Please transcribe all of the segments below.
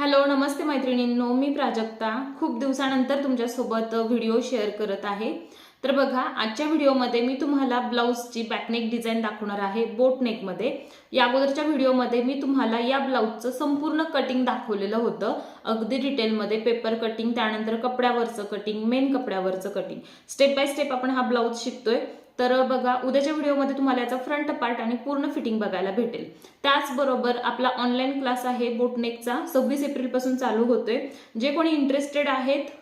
Hello नमस्ते मैत्रिणींनो. मी प्राजक्ता. खूप दिवसानंतर तुमच्यासोबत व्हिडिओ शेअर करत आहे. तर बघा आजच्या व्हिडिओमध्ये मी तुम्हाला ब्लाऊजची बॅकनेक डिझाईन दाखवणार आहे बोटनेकमध्ये या अगोदरच्या व्हिडिओमध्ये मी तुम्हाला या ब्लाऊजचं संपूर्ण कटिंग दाखवलेलं होतं. अगदी डिटेलमध्ये पेपर कटिंग त्यानंतर कपड्यावरचं कटिंग मेन कपड्यावरचं कटिंग स्टेप बाय स्टेप आपण हा ब्लाऊज शिकतोय. तर बघा उद्याच्या व्हिडिओमध्ये तुम्हाला याचा फ्रंट पार्ट आणि पूर्ण फिटिंग बघायला भेटेल. त्याचबरोबर आपला ऑनलाईन क्लास आहे बोटनेकचा सव्वीस एप्रिलपासून चालू होतोय. जे कोणी इंटरेस्टेड आहेत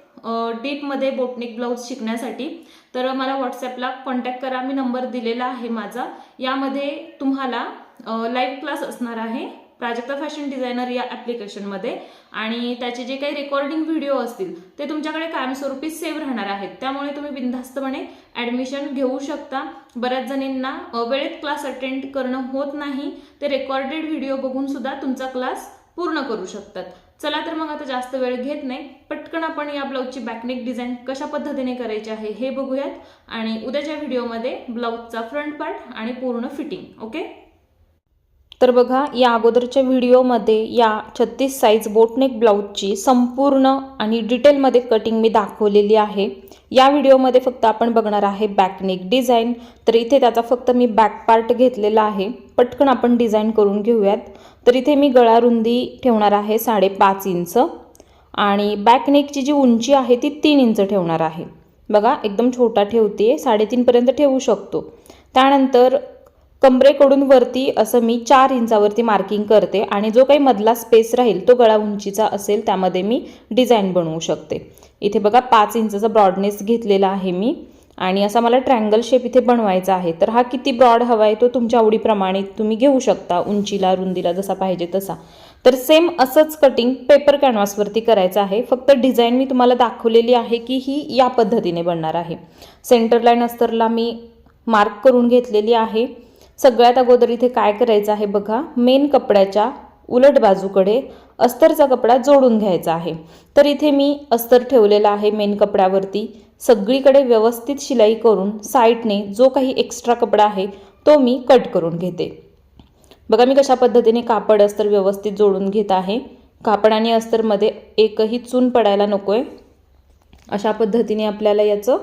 डीपमध्ये बोटनेक ब्लाऊज शिकण्यासाठी तर मला व्हॉट्सॲपला कॉन्टॅक्ट करा. मी नंबर दिलेला आहे माझा. यामध्ये तुम्हाला लाईव्ह क्लास असणार आहे. प्राजक्ता फॅशन डिझायनर या ॲप्लिकेशनमध्ये आणि त्याचे जे काही रेकॉर्डिंग व्हिडिओ असतील ते तुमच्याकडे कायमस्वरूपी सेव्ह राहणार आहेत. त्यामुळे तुम्ही बिनधास्तपणे ॲडमिशन घेऊ शकता. बऱ्याच जणींना वेळेत क्लास अटेंड करणं होत नाही. ते रेकॉर्डेड व्हिडिओ बघून सुद्धा तुमचा क्लास पूर्ण करू शकतात. चला तर मग आता जास्त वेळ घेत नाही. पटकन आपण या ब्लाऊजची बॅकनेक डिझाईन कशा पद्धतीने करायची आहे हे बघूयात. आणि उद्याच्या व्हिडिओमध्ये ब्लाऊजचा फ्रंट पार्ट आणि पूर्ण फिटिंग ओके तर बघा या अगोदरच्या व्हिडिओमध्ये या छत्तीस साईज बोटनेक ब्लाऊजची संपूर्ण आणि डिटेलमध्ये कटिंग मी दाखवलेली आहे. या व्हिडिओमध्ये फक्त आपण बघणार आहे बॅकनेक डिझाईन तर इथे त्याचा फक्त मी बॅक पार्ट घेतलेला आहे. पटकन आपण डिझाईन करून घेऊयात. तर इथे मी गळा रुंदी ठेवणार आहे साडेपाच इंच आणि बॅकनेकची जी उंची आहे ती तीन इंच ठेवणार आहे. बघा एकदम छोटा ठेवते साडेतीनपर्यंत ठेवू शकतो. त्यानंतर कमरेकडून वरती असं मी चार इंचावरती मार्किंग करते आणि जो काही मधला स्पेस राहील तो गळा उंचीचा असेल त्यामध्ये मी डिझाईन बनवू शकते. इथे बघा पाच इंचाचा ब्रॉडनेस घेतलेला आहे मी आणि असा मला ट्रँगल शेप इथे बनवायचा आहे. तर हा किती ब्रॉड हवा आहे तो तुमच्या आवडीप्रमाणे तुम्ही घेऊ शकता उंचीला रुंदीला जसा पाहिजे तसा. तर सेम असंच कटिंग पेपर कॅनव्हासवरती करायचं आहे. फक्त डिझाईन मी तुम्हाला दाखवलेली आहे की ही या पद्धतीने बनणार आहे. सेंटर लाईन अस्तरला मी मार्क करून घेतलेली आहे. सगळ्यात अगोदर इथे काय करायचं आहे बघा. मेन कपड्याच्या उलट बाजूकडे अस्तरचा कपडा जोडून घ्यायचा आहे. तर इथे मी अस्तर ठेवलेला आहे मेन कपड्यावरती. सगळीकडे व्यवस्थित शिलाई करून साईडने जो काही एक्स्ट्रा कपडा आहे तो मी कट करून घेते. बघा मी कशा पद्धतीने कापड अस्तर व्यवस्थित जोडून घेत आहे. कापड आणि अस्तरमध्ये एकही चून पडायला नको आहे अशा पद्धतीने आपल्याला याचं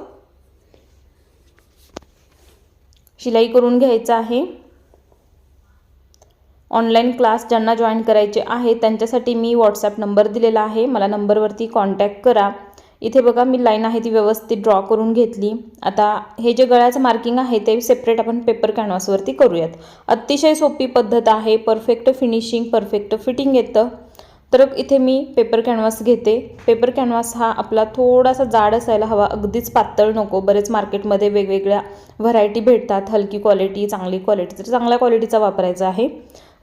शिलाई करून घ्यायचं आहे. ऑनलाईन क्लास ज्यांना जॉईन करायचे आहे त्यांच्यासाठी मी व्हॉट्सॲप नंबर दिलेला आहे. मला नंबरवरती कॉन्टॅक्ट करा. इथे बघा मी लाईन आहे ती व्यवस्थित ड्रॉ करून घेतली. आता हे जे गळ्याचं मार्किंग आहे ते सेपरेट आपण पेपर कॅनव्हासवरती करूयात. अतिशय सोपी पद्धत आहे. परफेक्ट फिनिशिंग परफेक्ट फिटिंग येतं. तर इथे मी पेपर कॅनव्हास घेते. पेपर कॅनव्हास हा आपला थोडासा जाड असायला हवा. अगदीच पातळ नको. बरेच मार्केटमध्ये वेगवेगळ्या व्हरायटी भेटतात. हलकी क्वालिटी चांगली क्वालिटी तर चांगल्या क्वालिटीचा वापरायचा आहे.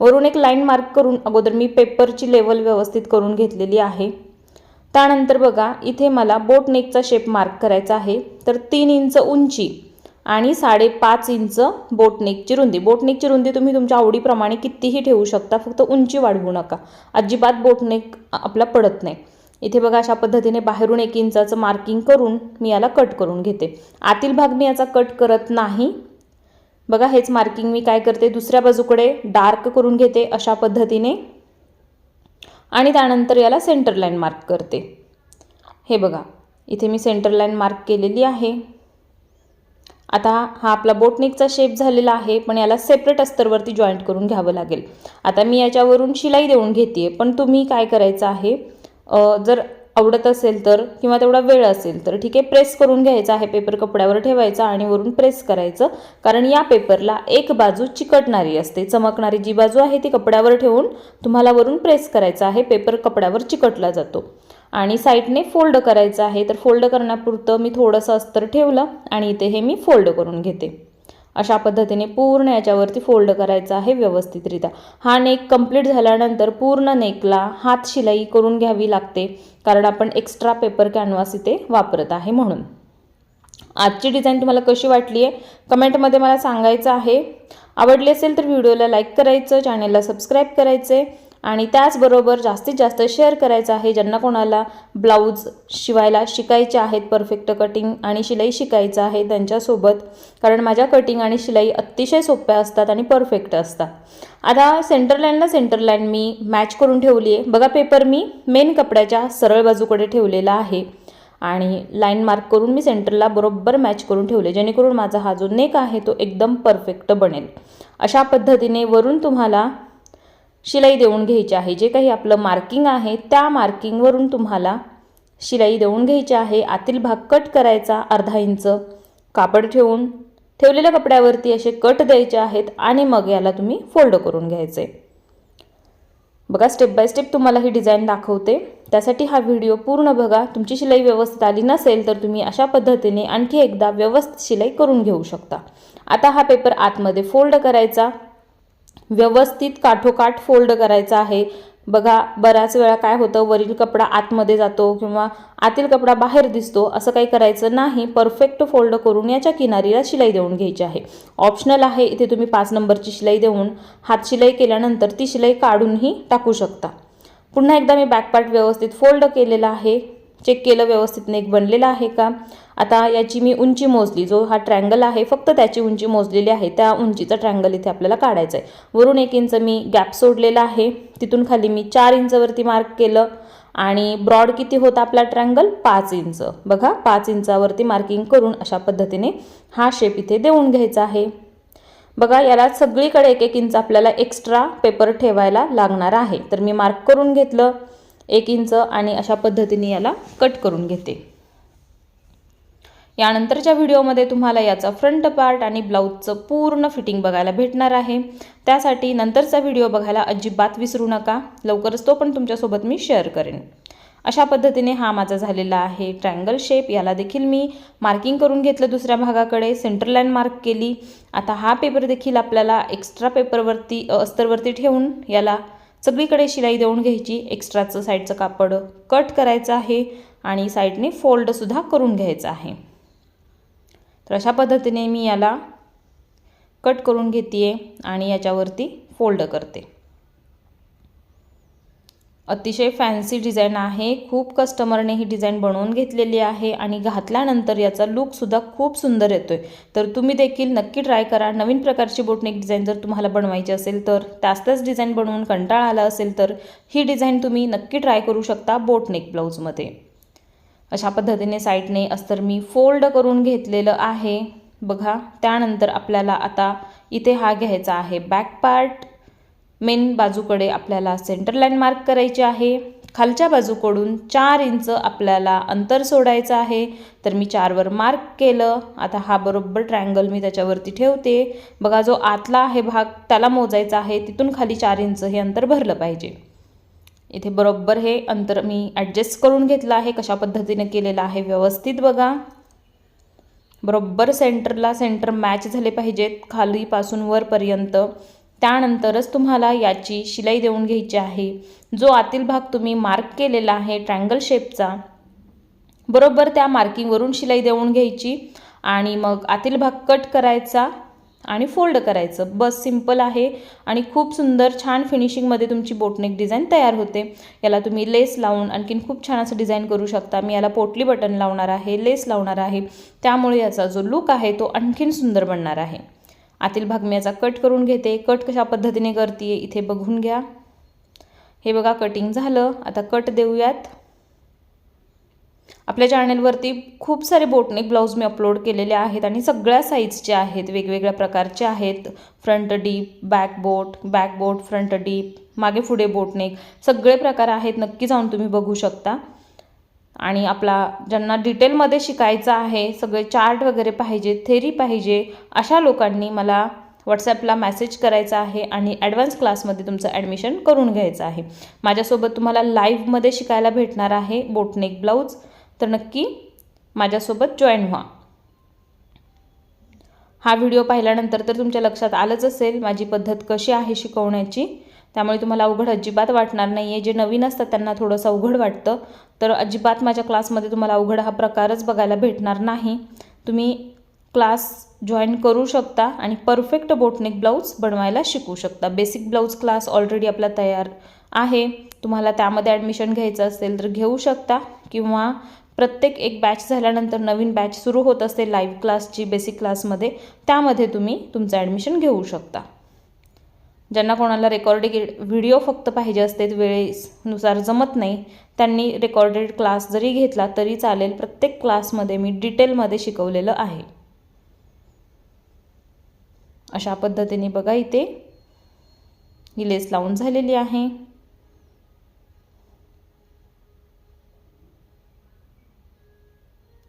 वरून एक लाईन मार्क करून अगोदर मी पेपरची लेवल व्यवस्थित करून घेतलेली आहे. त्यानंतर बघा इथे मला बोट नेकचा शेप मार्क करायचा आहे. तर तीन इंच उंची. आणि साडेपाच इंच बोटनेकची रुंदी बोटनेकची रुंदी तुम्ही तुमच्या आवडीप्रमाणे कितीही ठेवू शकता फक्त उंची वाढवू नका. अजिबात बोटनेक आपला पडत नाही. इथे बघा अशा पद्धतीने बाहेरून एक इंचाचं मार्किंग करून मी याला कट करून घेते. आतील भाग मी याचा कट करत नाही. बघा हेच मार्किंग मी काय करते? दुसऱ्या बाजूकडे डार्क करून घेते अशा पद्धतीने. आणि त्यानंतर याला सेंटर लाईन मार्क करते. हे बघा इथे मी सेंटर लाईन मार्क केलेली आहे. आता हा आपला बोटनिकचा शेप झालेला आहे पण याला सेपरेट अस्तरवरती जॉईंट करून घ्यावं लागेल. आता मी याच्यावरून शिलाई देऊन घेते पण तुम्ही काय करायचं आहे जर आवडत असेल तर किंवा तेवढा वेळ असेल तर ठीक आहे प्रेस करून घ्यायचा आहे पेपर कपड्यावर ठेवायचा आणि वरून प्रेस करायचं कारण या पेपरला एक बाजू चिकटणारी असते चमकणारी जी बाजू आहे ती कपड्यावर ठेवून तुम्हाला वरून प्रेस करायचं आहे पेपर कपड्यावर चिकटला जातो. आणि साईडने फोल्ड करायचं आहे. तर फोल्ड करण्यापुरतं मी थोडंसं अस्तर ठेवलं आणि इथे हे मी फोल्ड करून घेते. अशा पद्धतीने पूर्ण याच्यावरती फोल्ड करायचं आहे व्यवस्थितरित्या. हा नेक कंप्लीट झाल्यानंतर पूर्ण नेकला हात शिलाई करून घ्यावी लागते कारण आपण एक्स्ट्रा पेपर कॅनव्हास इथे वापरत आहे म्हणून. आजची डिझाईन तुम्हाला कशी वाटली आहे? कमेंटमध्ये मला सांगायचं आहे. आवडली असेल तर व्हिडिओला लाईक करायचं चॅनेलला सबस्क्राईब करायचे. आणि त्याचबरोबर जास्तीत जास्त शेअर करायचं आहे ज्यांना कोणाला ब्लाऊज शिवायला शिकायचे आहेत परफेक्ट कटिंग आणि शिलाई शिकायचं आहे त्यांच्यासोबत. कारण माझ्या कटिंग आणि शिलाई अतिशय सोप्या असतात आणि परफेक्ट असतात. आता सेंटर लाईनला सेंटर लाईन मी मॅच करून ठेवली आहे बघा पेपर मी मेन कपड्याच्या सरळ बाजूकडे ठेवलेला आहे. आणि लाईन मार्क करून मी सेंटरला बरोबर मॅच करून ठेवले. जेणेकरून माझा हा जो नेक आहे तो एकदम परफेक्ट बनेल. अशा पद्धतीने वरून तुम्हाला शिलाई देऊन घ्यायची आहे. जे काही आपलं मार्किंग आहे त्या मार्किंगवरून तुम्हाला शिलाई देऊन घ्यायची आहे. आतील भाग कट करायचा अर्धा इंच. कापड ठेवून ठेवलेल्या कपड्यावरती असे कट द्यायचे आहेत आणि मग याला तुम्ही फोल्ड करून घ्यायचे. बघा स्टेप बाय स्टेप तुम्हाला ही डिझाईन दाखवते. त्यासाठी हा व्हिडिओ पूर्ण बघा. तुमची शिलाई व्यवस्थित आली नसेल तर तुम्ही अशा पद्धतीने आणखी एकदा व्यवस्थित शिलाई करून घेऊ शकता. आता हा पेपर आतमध्ये फोल्ड करायचा. व्यवस्थित काठोकाठ फोल्ड करायचा आहे. बघा बऱ्याच वेळा काय होतं वरील कपडा आतमध्ये जातो किंवा आतील कपडा बाहेर दिसतो असं काही करायचं नाही. परफेक्ट फोल्ड करून याच्या किनारीला शिलाई देऊन घ्यायची आहे. ऑप्शनल आहे इथे तुम्ही पाच नंबरची शिलाई देऊन हात शिलाई केल्यानंतर ती शिलाई काढूनही टाकू शकता. पुन्हा एकदा मी बॅकपार्ट व्यवस्थित फोल्ड केलेला आहे. चेक केलं व्यवस्थित नेक बनलेला आहे का? आता याची मी उंची मोजली. जो हा ट्रँगल आहे फक्त त्याची उंची मोजलेली आहे. त्या उंचीचा ट्रँगल इथे आपल्याला काढायचा आहे. वरून एक इंच मी गॅप सोडलेला आहे. तिथून खाली मी चार इंचवरती मार्क केलं. आणि ब्रॉड किती होता आपला ट्रँगल पाच इंच. बघा पाच इंचावरती मार्किंग करून अशा पद्धतीने हा शेप इथे देऊन घ्यायचा आहे. बघा याला सगळीकडे एक एक इंच आपल्याला एक्स्ट्रा पेपर ठेवायला लागणार आहे. तर मी मार्क करून घेतलं. एक इंच आणि अशा पद्धतीने याला कट करून घेते. यानंतरच्या व्हिडिओमध्ये तुम्हाला याचा फ्रंट पार्ट आणि ब्लाऊजचं पूर्ण फिटिंग बघायला भेटणार आहे. त्यासाठी नंतरचा व्हिडिओ बघायला अजिबात विसरू नका. लवकरच तो पण तुमच्यासोबत मी शेअर करेन. अशा पद्धतीने हा माझा झालेला आहे ट्रँगल शेप. याला देखील मी मार्किंग करून घेतलं दुसऱ्या भागाकडे सेंटर लाईन मार्क केली. आता हा पेपर देखील आपल्याला एक्स्ट्रा पेपरवरती अस्तरवरती ठेवून याला सगळीकडे शिलाई देऊन घ्यायची. एक्स्ट्राचं साईडचं कापड कट करायचं आहे आणि साईडने फोल्डसुद्धा करून घ्यायचं आहे. तर अशा पद्धतीने मी याला कट करून घेते आणि याच्यावरती फोल्ड करते. अतिशय फॅन्सी डिझाईन आहे. खूप कस्टमरने ही डिझाईन बनवून घेतलेली आहे आणि घातल्यानंतर याचा लुकसुद्धा खूप सुंदर येतो आहे तर तुम्ही देखील नक्की ट्राय करा. नवीन प्रकारची बोटनेक डिझाईन जर तुम्हाला बनवायची असेल तर त्याच त्याच डिझाईन बनवून कंटाळा आला असेल तर ही डिझाईन तुम्ही नक्की ट्राय करू शकता बोटनेक ब्लाऊजमध्ये अशा पद्धतीने साईडने अस्तर मी फोल्ड करून घेतलेलं आहे. बघा त्यानंतर आपल्याला आता इथे हा घ्यायचा आहे बॅक पार्ट मेन बाजूकडे आपल्याला सेंटर लाईन मार्क करायची आहे. खालच्या बाजूकडून चार इंच आपल्याला अंतर सोडायचं आहे. तर मी चारवर मार्क केलं. आता हा बरोबर ट्रँगल मी त्याच्यावरती ठेवते. बघा जो आतला आहे भाग त्याला मोजायचा आहे. तिथून खाली चार इंच हे अंतर भरलं पाहिजे. इथे बरोबर हे अंतर मी ॲडजस्ट करून घेतलं आहे. कशा पद्धतीने केलेलं आहे व्यवस्थित बघा. बरोबर सेंटरला सेंटर मॅच झाले पाहिजेत. खालीपासून वरपर्यंत. त्यानंतरच तुम्हाला याची शिलाई देऊन घ्यायची आहे. जो आतील भाग तुम्ही मार्क केलेला आहे ट्रँगल शेपचा बरोबर त्या मार्किंगवरून शिलाई देऊन घ्यायची आणि मग आतील भाग कट करायचा आणि फोल्ड करायचं. बस सिंपल आहे आणि खूप सुंदर छान फिनिशिंगमध्ये तुमची बोटनेक डिझाईन तयार होते. याला तुम्ही लेस लावून आणखीन खूप छान असं डिझाईन करू शकता. मी याला पोटली बटन लावणार आहे लेस लावणार आहे. त्यामुळे याचा जो लुक आहे तो आणखीन सुंदर बनणार आहे. आतील भाग मी याचा कट करून घेते. कट कशा पद्धतीने करते इथे बघून घ्या. हे बघा कटिंग झालं. आता कट देऊयात. आपल्या चॅनेलवरती खूप सारे बोटनेक ब्लाऊज मी अपलोड केलेले आहेत आणि सगळ्या साईजचे आहेत. वेगवेगळ्या प्रकारचे आहेत. Front deep back boat back boat front deep मागे पुढे बोटनेक सगळे प्रकार आहेत. नक्की जाऊन तुम्ही बघू शकता. आणि आपला ज्यांना डिटेलमध्ये शिकायचं आहे सगळे चार्ट वगैरे पाहिजे थेरी पाहिजे अशा लोकांनी मला व्हॉट्सॲपला मॅसेज करायचा आहे आणि ॲडव्हान्स क्लासमध्ये तुमचं ॲडमिशन करून घ्यायचं आहे. माझ्यासोबत तुम्हाला लाईव्हमध्ये शिकायला भेटणार आहे बोटनेक ब्लाऊज तर नक्की माझ्यासोबत जॉईन व्हा. हा व्हिडिओ पाहिल्यानंतर तर तुमच्या लक्षात आलंच असेल माझी पद्धत कशी आहे शिकवण्याची. त्यामुळे तुम्हाला अवघड अजिबात वाटणार नाही आहे जे नवीन असतात त्यांना थोडंसं अवघड वाटतं. तर अजिबात माझ्या क्लासमध्ये तुम्हाला अवघड हा प्रकारच बघायला भेटणार नाही. तुम्ही क्लास जॉईन करू शकता आणि परफेक्ट बोटनेक ब्लाऊज बनवायला शिकू शकता. बेसिक ब्लाऊज क्लास ऑलरेडी आपला तयार आहे. तुम्हाला त्यामध्ये ॲडमिशन घ्यायचं असेल तर घेऊ शकता किंवा प्रत्येक एक बॅच झाल्यानंतर नवीन बॅच सुरू होत असते लाईव्ह क्लासची बेसिक क्लासमध्ये त्यामध्ये तुम्ही तुमचं ॲडमिशन घेऊ शकता. ज्यांना कोणाला रेकॉर्डेड व्हिडिओ फक्त पाहिजे असते वेळेनुसार जमत नाही त्यांनी रेकॉर्डेड क्लास जरी घेतला तरी चालेल. प्रत्येक क्लासमध्ये मी डिटेलमध्ये शिकवलेलं आहे. अशा पद्धतीने बघा इथे. ही लेस लावून झालेली आहे.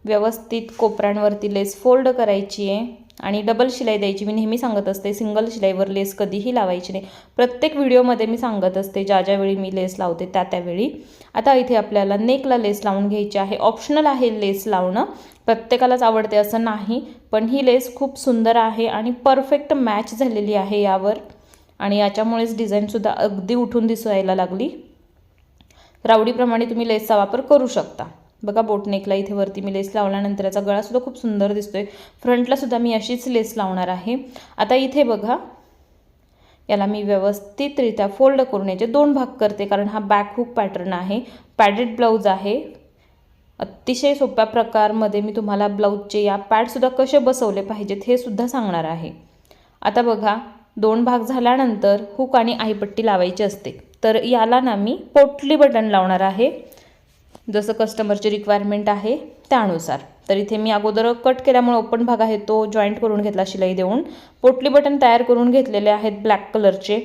व्यवस्थित कोपऱ्यांवरती लेस फोल्ड करायची आहे. आणि डबल शिलाई द्यायची मी नेहमी सांगत असते सिंगल शिलाईवर लेस कधीही लावायची नाही. प्रत्येक व्हिडिओमध्ये मी सांगत असते ज्या ज्यावेळी मी लेस लावते त्या त्यावेळी आता इथे आपल्याला नेकला लेस लावून घ्यायची आहे. ऑप्शनल आहे लेस लावणं. प्रत्येकालाच आवडते असं नाही पण ही लेस खूप सुंदर आहे आणि परफेक्ट मॅच झालेली आहे यावर. आणि याच्यामुळेच डिझाईनसुद्धा अगदी उठून दिसायला लागली. रावडीप्रमाणे तुम्ही लेसचा वापर करू शकता. बघा बोटनेकला इथे वरती मी लेस लावल्यानंतर याचा गळासुद्धा खूप सुंदर दिसतोय. आहे फ्रंटलासुद्धा मी अशीच लेस लावणार आहे. आता इथे बघा याला मी व्यवस्थितरित्या फोल्ड करून याचे दोन भाग करते कारण हा बॅक हुक पॅटर्न आहे. पॅडेड ब्लाऊज आहे. अतिशय सोप्या प्रकारमध्ये मी तुम्हाला ब्लाऊजचे या पॅडसुद्धा कसे बसवले पाहिजेत हे सुद्धा सांगणार आहे. आता बघा दोन भाग झाल्यानंतर हुक आणि आईपट्टी लावायची असते. तर याला ना मी पोटली बटन लावणार आहे. जसं कस्टमरची रिक्वायरमेंट आहे त्यानुसार. तर इथे मी अगोदर कट केल्यामुळे ओपन भाग आहे तो जॉईंट करून घेतला शिलाई देऊन. पोटली बटन तयार करून घेतलेले आहेत ब्लॅक कलरचे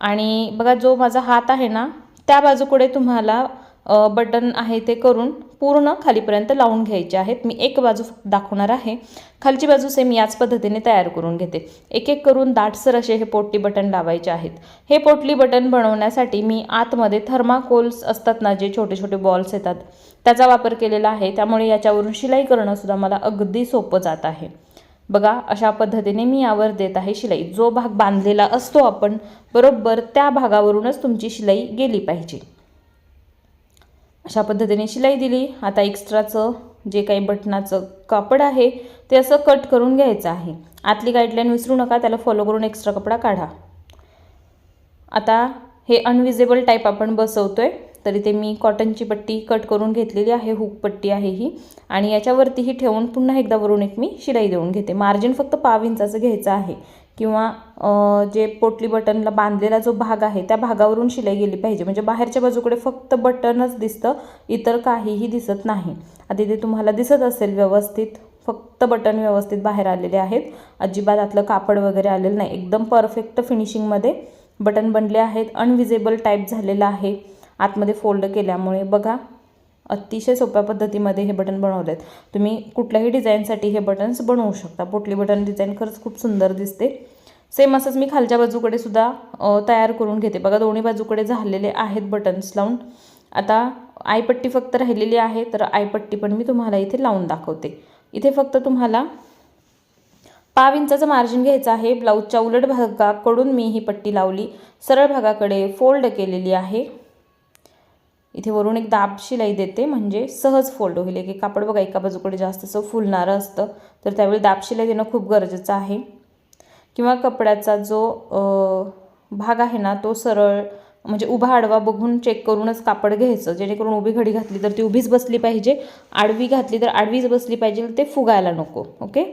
आणि बघा जो माझा हात आहे ना त्या बाजूकडे तुम्हाला बटन आहे ते करून पूर्ण खालीपर्यंत लावून घ्यायचे आहेत. मी एक बाजू दाखवणार आहे. खालची बाजू सेम याच पद्धतीने तयार करून घेते. एक एक करून दाटसर असे हे पोटली बटन लावायचे आहेत. हे पोटली बटन बनवण्यासाठी मी आतमध्ये थर्माकोल्स असतात ना जे छोटे छोटे बॉल्स येतात त्याचा वापर केलेला आहे. त्यामुळे याच्यावरून शिलाई करणंसुद्धा मला अगदी सोपं जात आहे. बघा अशा पद्धतीने मी यावर देत आहे शिलाई. जो भाग बांधलेला असतो आपण बरोबर त्या भागावरूनच तुमची शिलाई गेली पाहिजे. अशा पद्धतीने शिलाई दिली. आता एक्स्ट्राचं जे काही बटनाचं कापड आहे ते असं कट करून घ्यायचं आहे. आतली गाईडलाईन विसरू नका त्याला फॉलो करून एक्स्ट्रा कपडा काढा. आता हे अनविजेबल टाईप आपण बसवतो आहे तरी ते मी कॉटनची पट्टी कट करून घेतलेली आहे हुक पट्टी आहे ही. आणि याच्यावरतीही ठेवून पुन्हा एकदा वरून एक मी शिलाई देऊन घेते. मार्जिन फक्त पाव इंचाचं घ्यायचं आहे. किंवा जे पोटली बटनला बांधलेला जो भाग आहे त्या भागावरून शिलाई गेली पाहिजे. म्हणजे बाहेरच्या बाजूकडे फक्त बटनच दिसतं इतर काहीही दिसत नाही. आता इथे तुम्हाला दिसत असेल व्यवस्थित फक्त बटन व्यवस्थित बाहेर आलेले आहेत. अजिबात आतलं कापड वगैरे आलेलं नाही. एकदम परफेक्ट फिनिशिंगमध्ये बटन बनले आहेत. अनविजेबल टाईप झालेलं आहे. आतमध्ये फोल्ड केल्यामुळे बघा. अतिशय सोप्या पद्धतीमध्ये हे बटन बनवले आहेत तुम्ही कुठल्याही डिझाईनसाठी हे बटन्स बनवू शकता. पोटली बटन डिझाईन खरंच खूप सुंदर दिसते. सेम असंच मी खालच्या बाजूकडे सुद्धा तयार करून घेते. बघा दोन्ही बाजूकडे झालेले आहेत बटन्स लावून. आता आयपट्टी फक्त राहिलेली आहे तर आयपट्टी पण मी तुम्हाला इथे लावून दाखवते. इथे फक्त तुम्हाला पाव इंचाचं मार्जिन घ्यायचं आहे. ब्लाऊजच्या उलट भागाकडून मी ही पट्टी लावली. सरळ भागाकडे फोल्ड केलेली आहे. इथे वरून एक दाब शिलाई देते म्हणजे सहज फोल्ड होईल. एक कापड बघा एका बाजूकडे जास्त असं फुलणारं असतं. तर त्यावेळी दाब शिलाई देणं खूप गरजेचं आहे. किंवा कपड्याचा जो भाग आहे ना तो सरळ म्हणजे उभा आडवा बघून चेक करूनच कापड घ्यायचं. जेणेकरून उभी घडी घातली तर ती उभीच बसली पाहिजे. आडवी घातली तर आडवीच बसली पाहिजे. ते फुगायला नको ओके?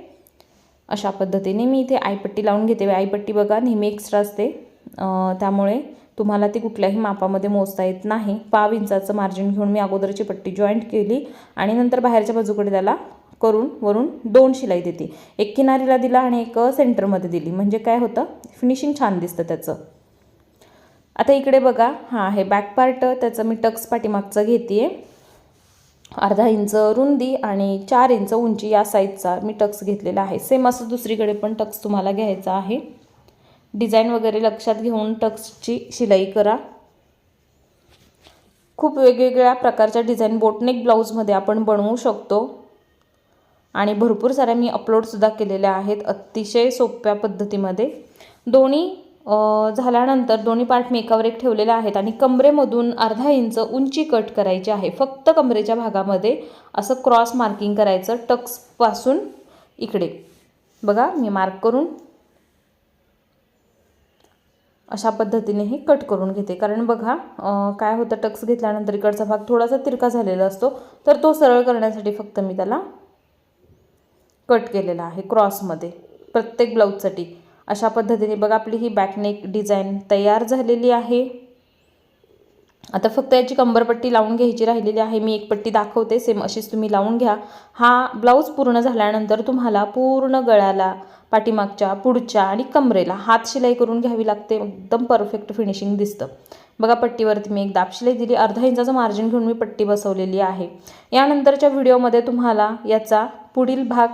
अशा पद्धतीने मी इथे आईपट्टी लावून घेते. आईपट्टी बघा नेहमी एक्स्ट्रा असते. त्यामुळे तुम्हाला ती कुठल्याही मापामध्ये मोजता येत नाही. पाव इंचाचं मार्जिन घेऊन मी अगोदरची पट्टी जॉईंट केली आणि नंतर बाहेरच्या बाजूकडे त्याला करून वरून दोन शिलाई देते. एक किनारीला दिला आणि एक सेंटरमध्ये दिली. म्हणजे काय होतं? फिनिशिंग छान दिसतं त्याचं. आता इकडे बघा. हां हे बॅक पार्ट त्याचं मी टक्स पाठीमागचं घेते अर्धा इंच रुंदी आणि चार इंच उंची या साईजचा मी टक्स घेतलेला आहे. सेम असं दुसरीकडे पण टक्स तुम्हाला घ्यायचा आहे. डिझाईन वगैरे लक्षात घेऊन टक्सची शिलाई करा. खूप वेगवेगळ्या प्रकारच्या डिझाईन बोटनेक ब्लाऊजमध्ये आपण बनवू शकतो. आणि भरपूर साऱ्या मी अपलोडसुद्धा केलेल्या आहेत अतिशय सोप्या पद्धतीमध्ये. दोन्ही झाल्यानंतर दोन्ही पार्ट मी एकावर एक ठेवलेले आहेत आणि कमरेमधून अर्धा इंच उंची कट करायची आहे. फक्त कमरेच्या भागामध्ये असं क्रॉस मार्किंग करायचं टक्सपासून इकडे. बघा मी मार्क करून अशा पद्धतीने हे कट करून घेते. कारण बघा काय होतं टक्स घेतल्यानंतर इकडचा भाग थोडासा तिरका झालेला असतो. तर तो सरळ करण्यासाठी फक्त मी त्याला कट केलेला आहे क्रॉसमध्ये प्रत्येक ब्लाऊजसाठी. अशा पद्धतीने बघा आपली ही बॅकनेक डिझाईन तयार झालेली आहे. आता फक्त याची कंबरपट्टी लावून घ्यायची राहिलेली आहे. मी एक पट्टी दाखवते सेम अशीच तुम्ही लावून घ्या. हा ब्लाऊज पूर्ण झाल्यानंतर तुम्हाला पूर्ण गळ्याला पाठीमागच्या पुढच्या आणि कमरेला हात शिलाई करून घ्यावी लागते. एकदम परफेक्ट फिनिशिंग दिसतं. बघा पट्टीवरती मी एक दाब शिलाई दिली. अर्धा इंचाचं मार्जिन घेऊन मी पट्टी बसवलेली आहे. यानंतरच्या व्हिडिओमध्ये तुम्हाला याचा पुढील भाग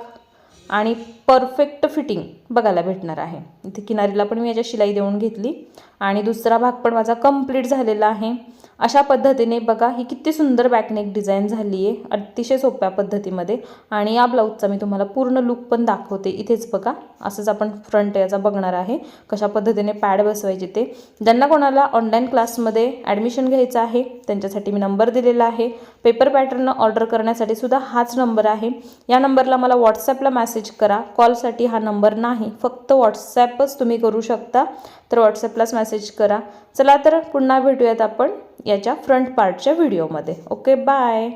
आणि परफेक्ट फिटिंग बघायला भेटणार आहे. इथे किनारीला पण मी याच्या शिलाई देऊन घेतली. आणि दुसरा भाग पण माझा कंप्लीट झालेला आहे. अशा पद्धतीने बघा ही किती सुंदर बॅकनेक डिझाईन झाली आहे अतिशय सोप्या पद्धतीमध्ये. आणि या ब्लाऊजचा मी तुम्हाला पूर्ण लुक पण दाखवते. इथेच बघा असंच आपण फ्रंट याचा बघणार आहे कशा पद्धतीने पॅड बसवायचे ते. ज्यांना कोणाला ऑनलाईन क्लासमध्ये ॲडमिशन घ्यायचं आहे त्यांच्यासाठी मी नंबर दिलेला आहे. पेपर पॅटर्न ऑर्डर करण्यासाठी सुद्धा हाच नंबर आहे. या नंबरला मला व्हॉट्सॲपला मेसेज करा. कॉलसाठी हा नंबर नाही फक्त व्हॉट्सॲपच तुम्ही करू शकता. तर व्हॉट्सॲपलाच मेसेज करा. चला तर पुन्हा भेटूयात आपण. याच्या फ्रंट पार्टच्या व्हिडिओमध्ये ओके बाय